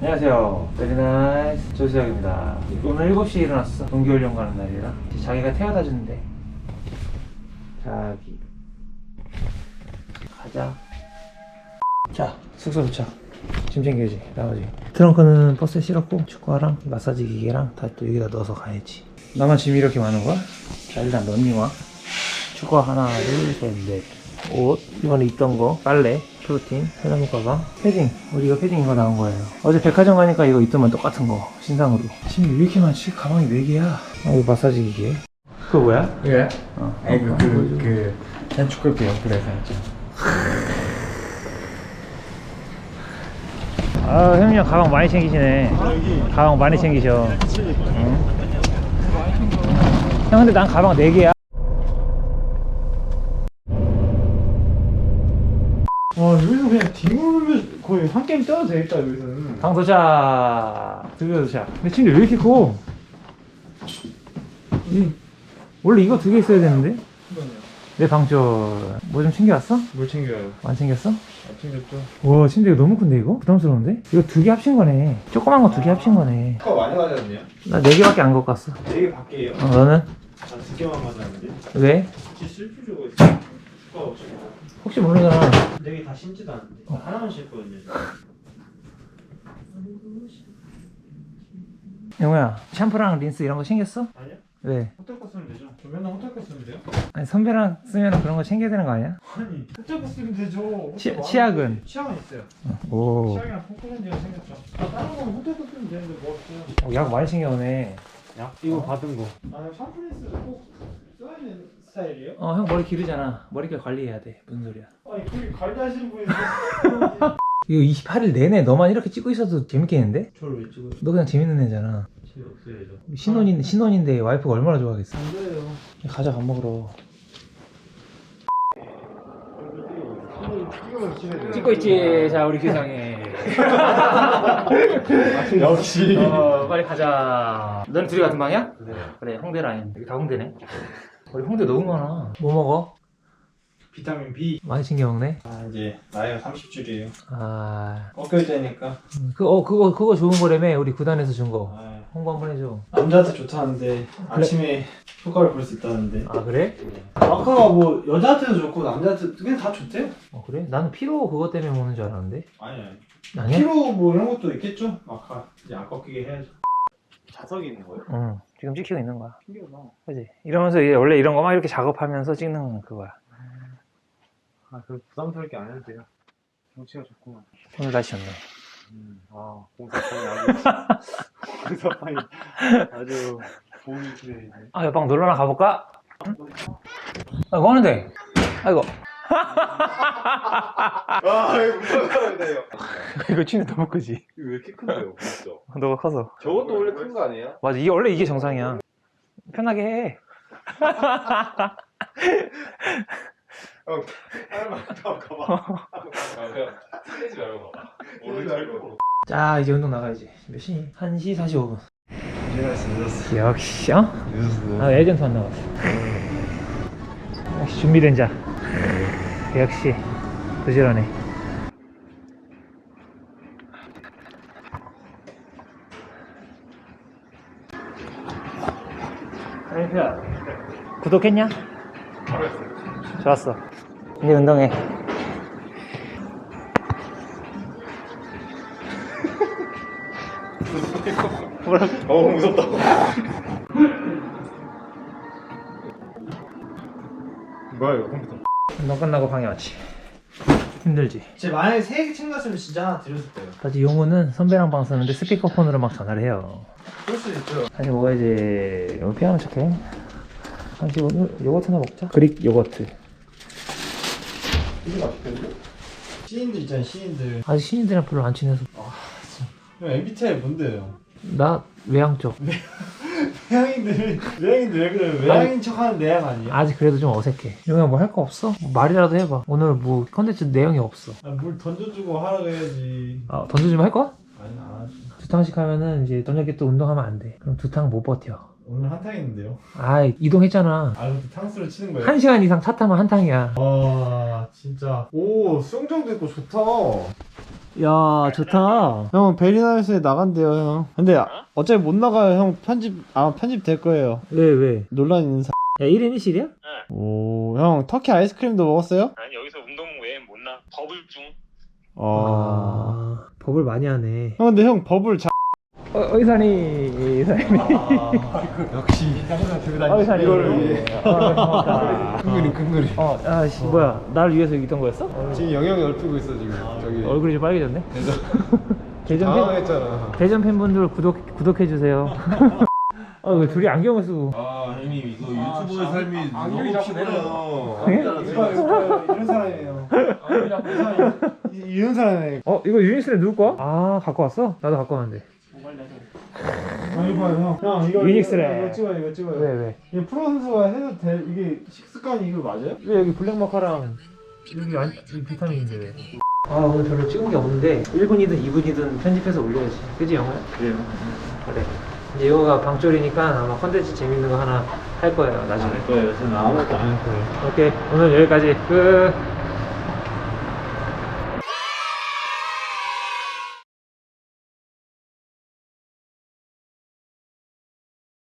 안녕하세요. 베리나이스 조수혁입니다. 오늘 7시에 일어났어. 동계훈련 가는 날이라. 자기가 태워다 준대. 자기. 가자. 자, 숙소 도착. 짐 챙겨야지. 나머지. 트렁크는 버스에 실었고, 축구화랑 마사지 기계랑 다 또 여기다 넣어서 가야지. 나만 짐이 이렇게 많은 거야? 자, 일단 런닝화. 축구화 하나, 둘, 셋, 넷. 옷, 이번에 입던 거, 빨래, 프로틴, 가방, 패딩. 우리가 패딩 이거 나온 거예요. 어제 백화점 가니까 이거 입더만 똑같은 거, 신상으로. 짐이 왜 이렇게 많지? 가방이 4개야. 아, 이거 마사지 기계. 그거 뭐야? 예? 어. 아니 그, 그, 그 단축할게 연필해서 했죠 아, 형님 형 가방 많이 챙기시네. 가방 많이 챙기셔. 응? 형, 근데 난 가방 4개야. 와 여기서 그냥 뒹굴면 거의 한 게임 떠도 되겠다 여기서는 방 도착. 드디어 도착. 근데 침대 왜 이렇게 커? 이, 원래 이거 두 개 있어야 되는데? 내 방저 뭐좀 챙겨왔어? 뭘 챙겨요? 안 챙겼어? 안 챙겼죠 와 침대 이거 너무 큰데 이거? 부담스러운데? 이거 두 개 합친 거네 조그만 거 두 개 합친 거네 아까 많이 맞았네요 나 네 개밖에 안 갖고 왔어 되게 밖에요 어, 너는? 한두 개만 맞았는데 왜? 혹시 있어 축가 없이 혹시 모르잖아 되게 다 신지도 않는데 하나만 신거든요 영호야 샴푸랑 린스 이런 거 챙겼어? 아니요? 왜? 호텔 거 쓰면 되죠 저 맨날 호텔 거 쓰면 돼요? 아니 선배랑 쓰면 그런 거 챙겨야 되는 거 아니야? 아니 호텔 거 쓰면 되죠 치- 호텔 치약은? 많은데. 치약은 있어요 오 치약이랑 폼클렌즈가 생겼죠 아 다른 건 호텔 거 쓰면 되는데 뭐 없어요 약 많이 챙겨오네 약? 이거 받은 거. 아, 샴푸리스 꼭 써야 되는 스타일이에요? 어 형 머리 기르잖아 머릿결 관리해야 돼 무슨 소리야 아니, 그게 관리하시는 분이. 이거 28일 내내 너만 이렇게 찍고 있어도 재밌겠는데? 저를 왜 찍어요? 너 그냥 재밌는 애잖아 없어야죠. 신혼인, 신혼인데 와이프가 얼마나 좋아하겠어 안 돼요. 가자 밥 먹으러 찍고 있지 자 우리 규상이 역시. 어 빨리 가자 너는 둘이 같은 방이야? 그래 홍대 라인 여기 다 홍대네 우리 홍대 너무 많아 뭐 먹어? 비타민 B. 많이 챙겨 먹네 아, 이제 나이가 30줄이에요. 아 꺾여야 되니까. 그, 어, 그거 그거 좋은 거라며 우리 구단에서 준 거 아, 홍보 한번 해줘 남자한테 좋다는데 아침에 효과를 볼 수 있다는데. 아 그래? 아까가 뭐 여자한테도 좋고 남자한테 그냥 다 좋대요. 어 그래? 나는 피로 그것 때문에 먹는 줄 알았는데 아니 아니. 아니야? 피로 뭐 이런 것도 있겠죠. 아까 이제 안 꺾이게 해야죠. 자석이 있는 거예요? 응 지금 찍히고 있는 거야 신기하다. 그지? 이러면서 이제 원래 이런 거 막 이렇게 작업하면서 찍는 그거야 아, 그럼 부담스럽게 안 해도 돼요. 경치가 좋구만. 오늘 날씨 좋네 음, 아, 공사판이 아주, 공사판이 아주 보기 그래. 아 옆방 놀러나 가볼까? 아뭐 하는데? 아이고 아, 이거 무서워야 돼요. 이거 침대 너무 크지? 이거 왜 이렇게 큰데요, 진짜? 너가 커서 저것도 원래 큰 거 아니에요? 맞아 이게 원래 이게 정상이야 편하게 해 형, 하나만 가봐, 가봐. 틀리지 말고 가봐. 오른쪽으로. 자 이제 운동 나가야지 몇 시? 1시 45분 늦었어, 늦었어. 역시 어? 늦었어. 아 에이전트 안 나왔어 역시 준비된 자 역시 부지런해 야 구독했냐? 좋았어 이제 운동해 어, 무섭다. 뭐야, 이거 컴퓨터. 운동 끝나고 방에 왔지 힘들지 제 만약에 세개 챙겼으면 진짜 하나 드렸을 거예요. 사실 용우는 선배랑 방 쓰는데 스피커폰으로 막 전화를 해요 그럴 수도 있죠. 다시 먹어야지 여기 피아노 척해 한시 오늘 요거트나 먹자 그릭 요거트 이게 맛있겠는데? 시인들 있잖아요, 시인들. 아직 신인들이랑 별로 안 친해서 형, MBTI 뭔데요? 나 외향 쪽 외향인들, 외향인들 왜 그래요? 외향인 척 하는 내향 아니에요? 아직 그래도 좀 어색해 용우야 뭐 할 거 없어? 뭐 말이라도 해봐 오늘 뭐 컨텐츠 내용이 없어 아, 물 던져주고 하라고 해야지. 아 던져주면 할 거야? 아니, 안 하지. 두 탕씩 하면은 이제 저녁에 또 운동하면 안 돼 그럼 두탕 못 버텨 오늘 한탕인데요. 아 이동했잖아 아, 근데 탕수를 치는 거예요? 한 시간 이상 차 타면 한 탕이야 와, 진짜. 오, 수영장도 있고 좋다. 야 좋다. 형 베리나이스에 나간대요 형 근데 아- 어차피 못 나가요 형 편집 아마 편집 될 거예요 왜 왜? 논란 있는 사... 야 1인 1실이야? 오형 터키 아이스크림도 먹었어요? 아니 여기서 운동 외엔 못 나 버블 중 어... 아 법을 많이 하네. 형 근데 형 버블 자... 어, 의사님, 의사님. 역시 어, 의사님. 이거를 위해. 어, 큰큰 그림 어, 아 씨 뭐야? 나를 위해서 여기 있던 거였어? 지금 영향 넓히고 있어 지금 저기 얼굴이 좀 빨개졌네. 그래서 대전 팬, 당황했잖아 대전 팬분들 구독 구독해 주세요. 아, 왜 둘이 안경을 쓰고? 아 형님 이거 유튜브의 삶이 안경이 너무 자꾸 내려요. 피곤해요. 이런 사람이에요 이런 사람이에요 어, 이거 유니스는 누구 거야? 아, 갖고 왔어? 나도 갖고 왔는데. 아니 봐요 형. 형 이거 유닉스래. 이거, 이거 찍어요 이거 찍어요 왜 왜? 이게 프로 선수가 해도 돼 이게 식습관이 이거 맞아요? 왜 여기 블랙마카랑 여기 안, 이 비타민인데 왜? 아 오늘 별로 찍은 게 없는데 1분이든 2분이든 편집해서 올려야지 그지 영호야? 그래요 그래 이제 영호가 방쫄이니까 아마 컨텐츠 재밌는 거 하나 할 거예요 나중에 거예요 저는 아무것도 안 할 거예요 오케이 오늘 여기까지 끝